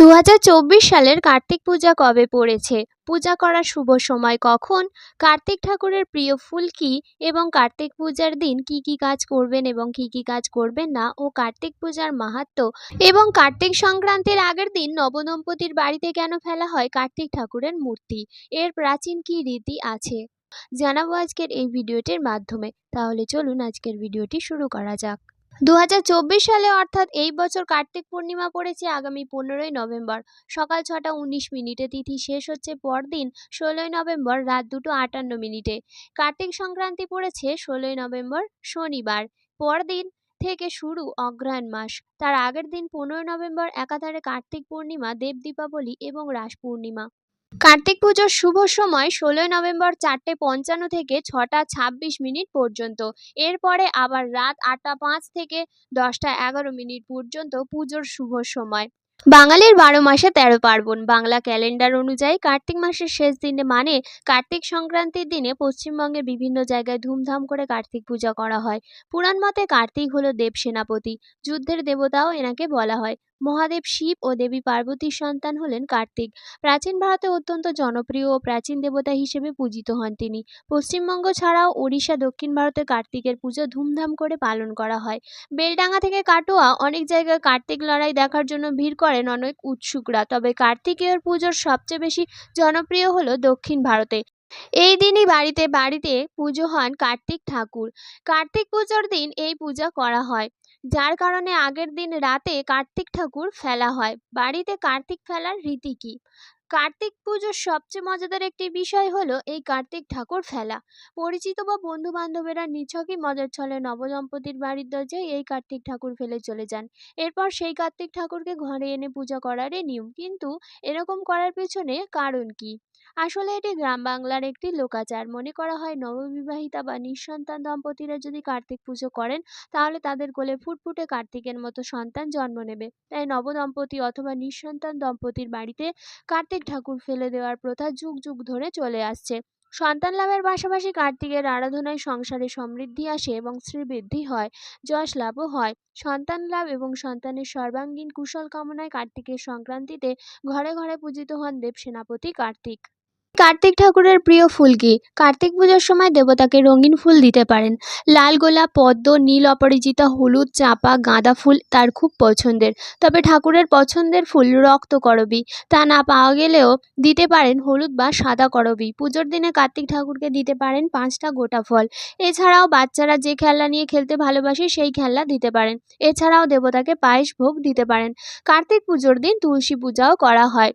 দু হাজার চব্বিশ সালের কার্তিক পূজা কবে পড়েছে? পূজা করার শুভ সময় কখন? কার্তিক ঠাকুরের প্রিয় ফুল কী? এবং কার্তিক পূজার দিন কি কি কাজ করবেন এবং কি কি কাজ করবেন না? ও কার্তিক পূজার মাহাত্ম্য? এবং কার্তিক সংক্রান্তির আগের দিন নবদম্পতির বাড়িতে কেন ফেলা হয় কার্তিক ঠাকুরের মূর্তি? এর প্রাচীন কী রীতি আছে? জানাব আজকের এই ভিডিওটির মাধ্যমে। তাহলে চলুন আজকের ভিডিওটি শুরু করা যাক। দু হাজার চব্বিশ সালে অর্থাৎ এই বছর কার্তিক পূর্ণিমা পড়েছে আগামী পনেরোই নভেম্বর। সকাল ছটা উনিশ মিনিটে তিথি শেষ হচ্ছে পরদিন ষোলোই নভেম্বর রাত দুটো আটান্ন মিনিটে। কার্তিক সংক্রান্তি পড়েছে ষোলোই নভেম্বর শনিবার। পরদিন থেকে শুরু অগ্রহায়ণ মাস। তার আগের দিন পনেরোই নভেম্বর একাধারে কার্তিক পূর্ণিমা, দেব দীপাবলি এবং রাস পূর্ণিমা। কার্তিক পুজোর শুভ সময় ষোলোই নভেম্বর চারটে পঞ্চান্ন থেকে ছটা ছাব্বিশ মিনিট পর্যন্ত। এরপরে আবার রাত আটটা পাঁচ থেকে দশটা এগারো মিনিট পর্যন্ত পুজোর শুভ সময়। বাঙালির বারো মাসে তেরো পার্বণ। বাংলা ক্যালেন্ডার অনুযায়ী কার্তিক মাসের শেষ দিনে মানে কার্তিক সংক্রান্তির দিনে পশ্চিমবঙ্গের বিভিন্ন জায়গায় ধুমধাম করে কার্তিক পূজা করা হয়। পুরাণ মতে কার্তিক হলো দেব সেনাপতি। যুদ্ধের দেবতাও এনাকে বলা হয়। মহাদেব শিব ও দেবী পার্বতীর সন্তান হলেন কার্তিক। প্রাচীন ভারতে অত্যন্ত জনপ্রিয় ও প্রাচীন দেবতা হিসেবে পূজিত হন তিনি। পশ্চিমবঙ্গ ছাড়াও ওড়িশা, দক্ষিণ ভারতে কার্তিকের পুজো ধুমধাম করে পালন করা হয়। বেলডাঙ্গা থেকে কাটোয়া অনেক জায়গায় কার্তিক লড়াই দেখার জন্য ভিড় করেন অনেক উৎসুকরা। তবে কার্তিকের পুজোর সবচেয়ে বেশি জনপ্রিয় হলো দক্ষিণ ভারতে। এই দিনই বাড়িতে বাড়িতে পুজো হন কার্তিক ঠাকুর। কার্তিক পুজোর দিন এই পূজা করা হয়। যার কারণে আগের দিন রাতে কার্তিক ঠাকুর ফেলা হয়। বাড়িতে কার্তিক ফেলার রীতি কী? কার্তিক পুজোর সবচেয়ে মজাদার একটি বিষয় হলো এই কার্তিক ঠাকুর ফেলা। পরিচিত বা বন্ধু বান্ধবেরা নিছকই মজার ছলে নবদম্পতির বাড়ির দরজায় এই কার্তিক ঠাকুর ফেলে চলে যান। এরপর সেই কার্তিক ঠাকুরকে ঘরে এনে পূজা করারই নিয়ম। কিন্তু এরকম করার পেছনে কারণ কি? আসলে এটি গ্রাম বাংলার একটি লোকাচার। মনে করা হয় নববিবাহিতা বা নিঃসন্তান দম্পতিরা যদি কার্তিক পুজো করেন, তাহলে তাদের কোলে ফুটফুটে কার্তিকের মতো সন্তান জন্ম নেবে। তাই নবদম্পতি অথবা নিঃসন্তান দম্পতির বাড়িতে কার্তিক ঠাকুর ফেলে দেওয়ার প্রথা যুগ যুগ ধরে চলে আসছে। সন্তান লাভের পাশাপাশি কার্তিকের আরাধনায় সংসারে সমৃদ্ধি আসে এবং শ্রীবৃদ্ধি হয়, যশ লাভও হয়। সন্তান লাভ এবং সন্তানের সর্বাঙ্গীন কুশল কামনায় কার্তিকের সংক্রান্তিতে ঘরে ঘরে পূজিত হন দেব সেনাপতি কার্তিক। কার্তিক ঠাকুরের প্রিয় ফুল কি? কার্তিক পুজোর সময় দেবতাকে রঙিন ফুল দিতে পারেন। লাল গোলাপ, পদ্ম, নীল অপরাজিতা, হলুদ, চাঁপা, গাঁদা ফুল তার খুব পছন্দের। তবে ঠাকুরের পছন্দের ফুল রক্ত করবী। তা না পাওয়া গেলেও দিতে পারেন হলুদ বা সাদা করবী। পুজোর দিনে কার্তিক ঠাকুরকে দিতে পারেন পাঁচটা গোটা ফল। এছাড়াও বাচ্চারা যে খেলনা নিয়ে খেলতে ভালোবাসে সেই খেলনা দিতে পারেন। এছাড়াও দেবতাকে পায়েস ভোগ দিতে পারেন। কার্তিক পুজোর দিন তুলসী পূজাও করা হয়।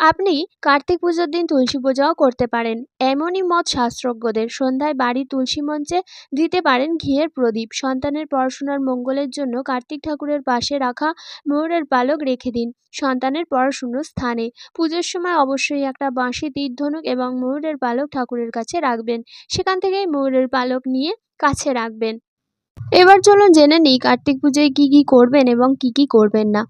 আপনি কার্তিক পুজোর দিন তুলসী পূজাও করতে পারেন। এমনই মত শাস্ত্রজ্ঞদের সন্ধ্যায় বাড়ির তুলসী মঞ্চে দিতে পারেন ঘিয়ের প্রদীপ। সন্তানের পড়াশোনার মঙ্গলের জন্য কার্তিক ঠাকুরের পাশে রাখা ময়ূরের পালক রেখে দিন। সন্তানের পড়াশুনোর স্থানে পুজোর সময় অবশ্যই একটা বাঁশি তীর ধনুক এবং ময়ূরের পালক ঠাকুরের কাছে রাখবেন। সেখান থেকেই ময়ূরের পালক নিয়ে কাছে রাখবেন। এবার চলুন জেনে নিই কার্তিক পুজোয় কী কী করবেন এবং কী কী করবেন না।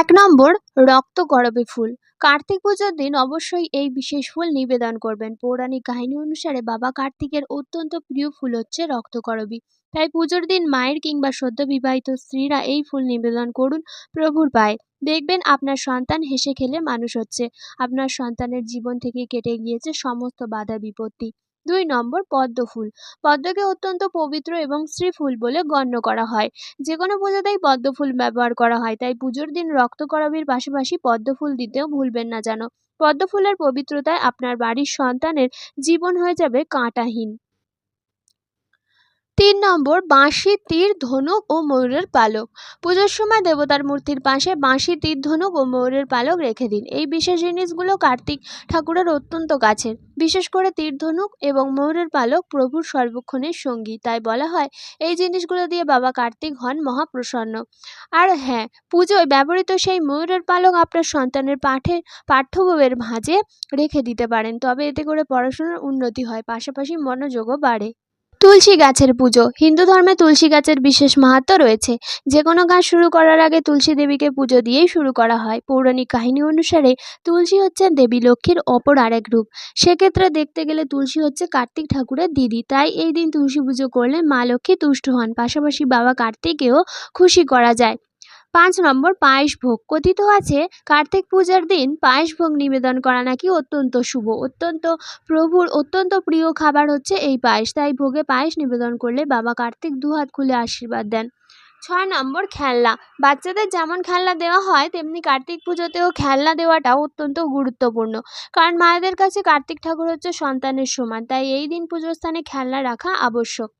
এক নম্বর, রক্ত করবী ফুল। কার্তিক পুজোর দিন অবশ্যই এই বিশেষ ফুল নিবেদন করবেন। পৌরাণিক কাহিনী অনুসারে বাবা কার্তিকের অত্যন্ত প্রিয় ফুল হচ্ছে রক্তকরবী তাই পুজোর দিন মায়ের কিংবা সদ্য বিবাহিত স্ত্রীরা এই ফুল নিবেদন করুন প্রভুর পায়ে। দেখবেন আপনার সন্তান হেসে খেলে মানুষ হচ্ছে। আপনার সন্তানের জীবন থেকে কেটে গিয়েছে সমস্ত বাধা বিপত্তি। দুই নম্বর পদ্ম ফুল। পদ্মকে অত্যন্ত পবিত্র এবং শ্রী ফুল বলে গণ্য করা হয়। যে কোনো পূজাতেই পদ্ম ফুল ব্যবহার করা হয়, তাই পুজোর দিন রক্ত করাবির পাশাপাশি পদ্ম ফুল দিতেও ভুলবেন না যেন। পদ্ম ফুলের পবিত্রতায় আপনার বাড়ির সন্তানের জীবন হয়ে যাবে কাঁটাহীন। তিন নম্বর, বাঁশি, তীর, ধনুক ও ময়ূরের পালক। পুজোর সময় দেবতার মূর্তির পাশে বাঁশি, তীর, ধনুক ও ময়ূরের পালক রেখে দিন। এই বিশেষ জিনিসগুলো কার্তিক ঠাকুরের অত্যন্ত কাছের। বিশেষ করে তীর, ধনুক এবং ময়ূরের পালক প্রভুর সর্বক্ষণের সঙ্গী। তাই বলা হয়, এই জিনিসগুলো দিয়ে বাবা কার্তিক হন মহাপ্রসন্ন। আর হ্যাঁ পুজোয় ব্যবহৃত সেই ময়ূরের পালক আপনার সন্তানের পাঠে পাঠ্য বইয়ের ভাঁজে রেখে দিতে পারেন। তবে এতে করে পড়াশোনার উন্নতি হয়, পাশাপাশি মনোযোগও বাড়ে। তুলসী গাছের পুজো। হিন্দু ধর্মে তুলসী গাছের বিশেষ মাহাত্ম রয়েছে। যে কোনো কাজ শুরু করার আগে তুলসী দেবীকে পুজো দিয়েই শুরু করা হয়। পৌরাণিক কাহিনী অনুসারে তুলসী হচ্ছেন দেবী লক্ষ্মীর অপর আরেক রূপ। সেক্ষেত্রে দেখতে গেলে তুলসী হচ্ছে কার্তিক ঠাকুরের দিদি। তাই এই দিন তুলসী পুজো করলে মা লক্ষ্মী তুষ্ট হন। পাশাপাশি বাবা কার্তিকেও খুশি করা যায়। পাঁচ নম্বর পায়েস ভোগ। কথিত আছে, কার্তিক পূজার দিন পায়েস ভোগ নিবেদন করা নাকি অত্যন্ত শুভ। অত্যন্ত প্রভুর অত্যন্ত প্রিয় খাবার হচ্ছে এই পায়েস তাই ভোগে পায়েস নিবেদন করলে বাবা কার্তিক দুহাত খুলে আশীর্বাদ দেন। ছয় নম্বর খেলনা। বাচ্চাদের যেমন খেলনা দেওয়া হয়, তেমনি কার্তিক পুজোতেও খেলনা দেওয়াটাও অত্যন্ত গুরুত্বপূর্ণ। কারণ মায়েদের কাছে কার্তিক ঠাকুর হচ্ছে সন্তানের সমান। তাই এই দিন পুজোর স্থানে খেলনা রাখা আবশ্যক।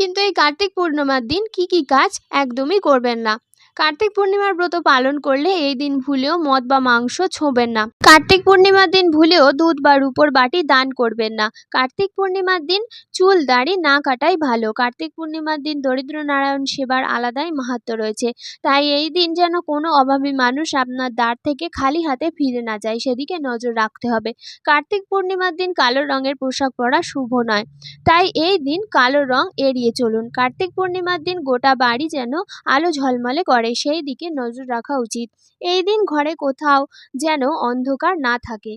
কিন্তু এই কার্তিক পূর্ণিমার দিন কি কি কাজ একদমই করবেন না। কার্তিক পূর্ণিমার ব্রত পালন করলে এই দিন ভুলেও মদ বা মাংস ছোঁবেন না। কার্তিক পূর্ণিমার দিন ভুলেও দুধ বা রূপোর বাটি দান করবেন না। কার্তিক পূর্ণিমার দিন চুল, দাড়ি না কাটাই ভালো। কার্তিক পূর্ণিমার দিন দরিদ্র নারায়ণ সেবার আলাদাই মাহাত্ম্য রয়েছে। তাই এই দিন যেন কোনো অভাবী মানুষ আপনার দ্বার থেকে খালি হাতে ফিরে না যায়, সেদিকে নজর রাখতে হবে। কার্তিক পূর্ণিমার দিন কালো রঙের পোশাক পরা শুভ নয়। তাই এই দিন কালো রং এড়িয়ে চলুন। কার্তিক পূর্ণিমার দিন গোটা বাড়ি যেন আলো ঝলমলে করে সেই দিকে নজর রাখা উচিত। এই দিন ঘরে কোথাও যেন অন্ধকার না থাকে।